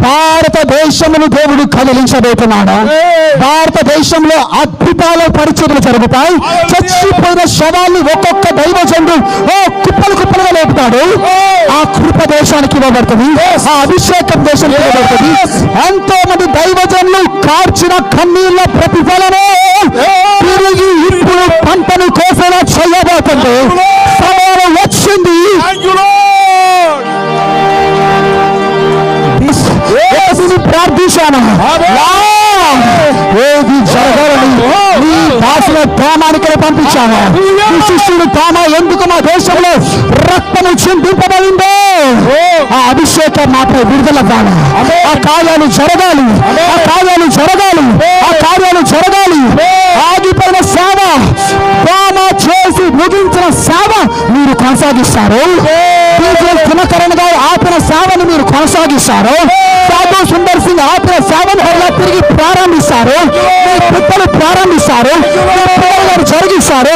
భారతదేశమును దేవుడు కదిలించబోతున్నాడు? భారతదేశంలో అద్భుతాలు పరిచయలు జరుగుతాయి. చచ్చిపోయిన శవాల్ని ఒక్కొక్క దైవజనుడు ఓ కుప్పలు కుప్పలుగా లేపుతాడు. ఆ కృప దేశానికి ఇవ్వబడుతుంది. ఆ అభిషేకం దేశానికి ఇవ్వబడుతుంది. ఎంతో మంది దైవజనులు కార్చిన కన్నీళ్ళ ప్రతిఫలమే ప్రార్థించాను ఏది జరగాలని నీ దాసుల తోమానికి పంపించాను. నీ శిష్యుడు తోమ ఎందుకు మా దేశంలో రక్తము చిందింపబడిందో ఆ అభిషేకం మాపై విడుదల కావాలి. ఆ కార్యాలు జరగాలి. ఆ కార్యాలు జరగాలి. ఆ కార్యాలు జరగాలి. ఆగిపోయిన సేవ తోమ చేసి ముగించిన సేవ మీరు కొనసాగిస్తారు. దినకరణ్ గారు ఆపిన సేవను మీరు కొనసాగిస్తారు. ప్రారంభిస్తారు మీ పిత్తలు ప్రారంభిస్తారు మీ పిల్లలు జరిగిస్తారు